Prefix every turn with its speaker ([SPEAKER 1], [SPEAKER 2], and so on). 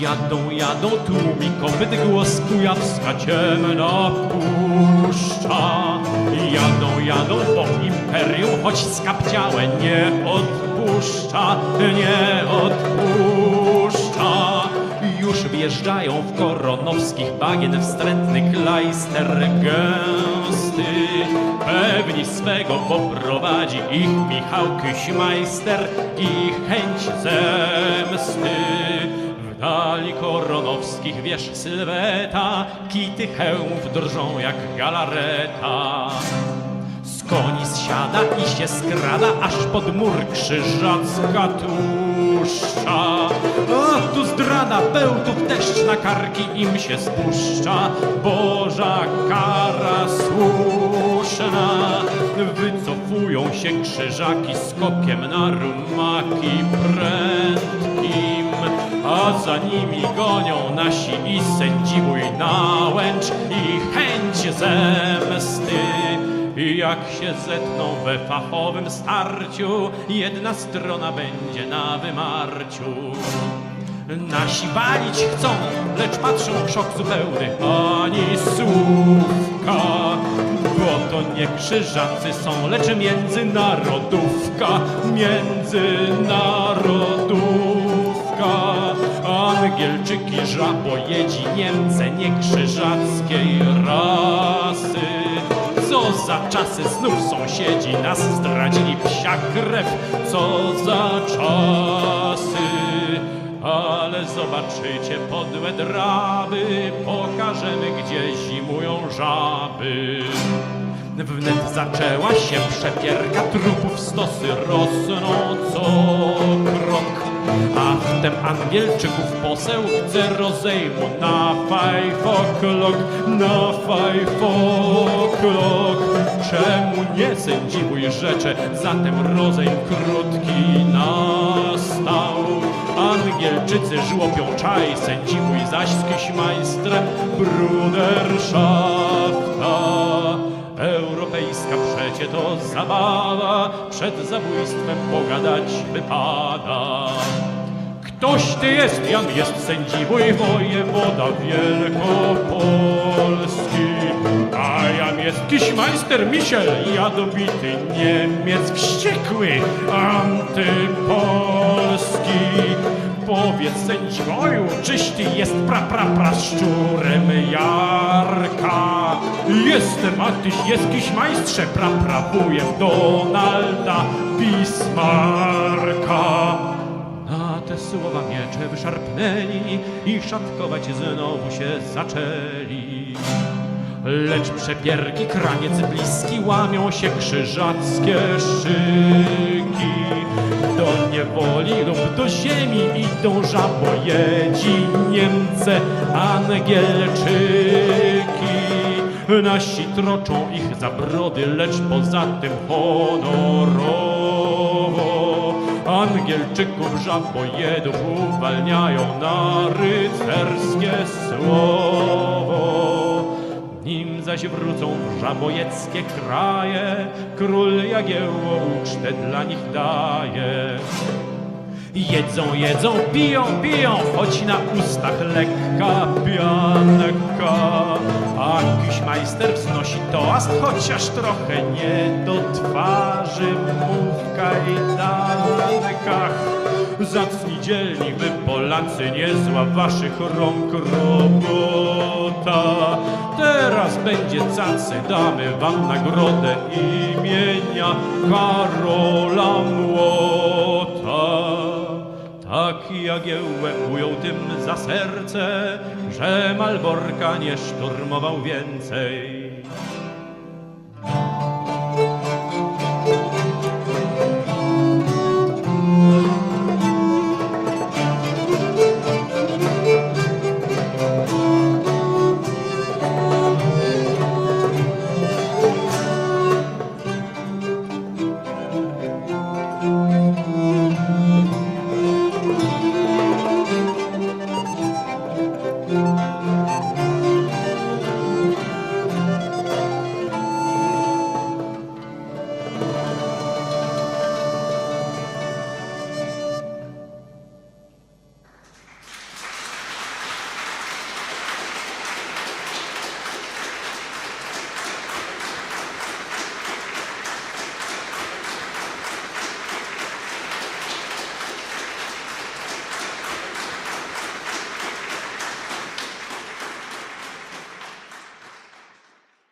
[SPEAKER 1] Jadą, jadą tłumi kopyt głos kujawska ciemna puszcza. Jadą, jadą po imperium, choć skapciałe nie odpuszcza, nie odpuszcza. Już wjeżdjają w koronowskich bagien wstrętny klajster gęsty. Pewni swego poprowadzi ich Michał Kyśmajster i chęć zemsty. Koronowskich wież sylweta, kity hełmów drżą jak galareta. Z koni zsiada i się skrada, aż pod mur krzyżacka tłuszcza. A tu zdrada, bełtów deszcz na karki im się spuszcza. Boża kara słuszna. Wycofują się krzyżaki skokiem na rumaki prędkim. A za nimi gonią nasi i sędziwój nałęcz i chęć zemsty. I jak się zetną we fachowym starciu, jedna strona będzie na wymarciu. Nasi walić chcą, lecz patrzą w szok zupełny, ani słówka. Bo to nie krzyżacy są, lecz międzynarodówka, międzynarodówka. Angielczyki, żabojedzi, Niemcy niekrzyżackiej rasy. Co za czasy znów sąsiedzi nas zdradzili psia krew, co za czasy. Ale zobaczycie podłe draby, pokażemy gdzie zimują żaby. Wnet zaczęła się przepierka trupów, stosy rosną co krok. A wtem Angielczyków poseł chce rozejmu na five o'clock, na five o'clock. Czemu nie sędziwuj rzecze, zatem rozejm krótki nastał. Angielczycy żłopią czaj, sędziwuj zaś z Kiśmajstrem Bruderschafta. Europejska przecie to zabawa, przed zabójstwem pogadać wypada. Ktoś ty jest, Jan jest sędziwój, wojewoda Wielkopolski. A Jan jest kiśmajster Misiel, jadowity Niemiec wściekły, antypolski. Powiedz sędzioju, czyś ty jest pra pra pra szczurem Jarka? Jestem, a tyś jest kiśmajstrze, pra pra wujem Donalda Bismarka. Na te słowa miecze wyszarpnęli i szatkować znowu się zaczęli. Lecz przepierki, kraniec bliski, łamią się krzyżackie szyki. Do niewoli lub do ziemi idą żabojedzi, Niemcy, Angielczyki. Nasi troczą ich za brody, lecz poza tym honorowo. Angielczyków żabojedów uwalniają na rycerskie słowo. Nim zaś wrócą w żabojeckie kraje, król Jagiełło ucztę dla nich daje. Jedzą, jedzą, piją, piją, choć na ustach lekka pianka. A Kiśmajster wznosi toast, chociaż trochę nie do twarzy mu w kajdankach. Zacni dzielni wy Polacy, niezła waszych rąk robota. Cacy, damy wam nagrodę imienia Karola Młota. Tak Jagiełłę ujął tym za serce, że Malborka nie szturmował więcej.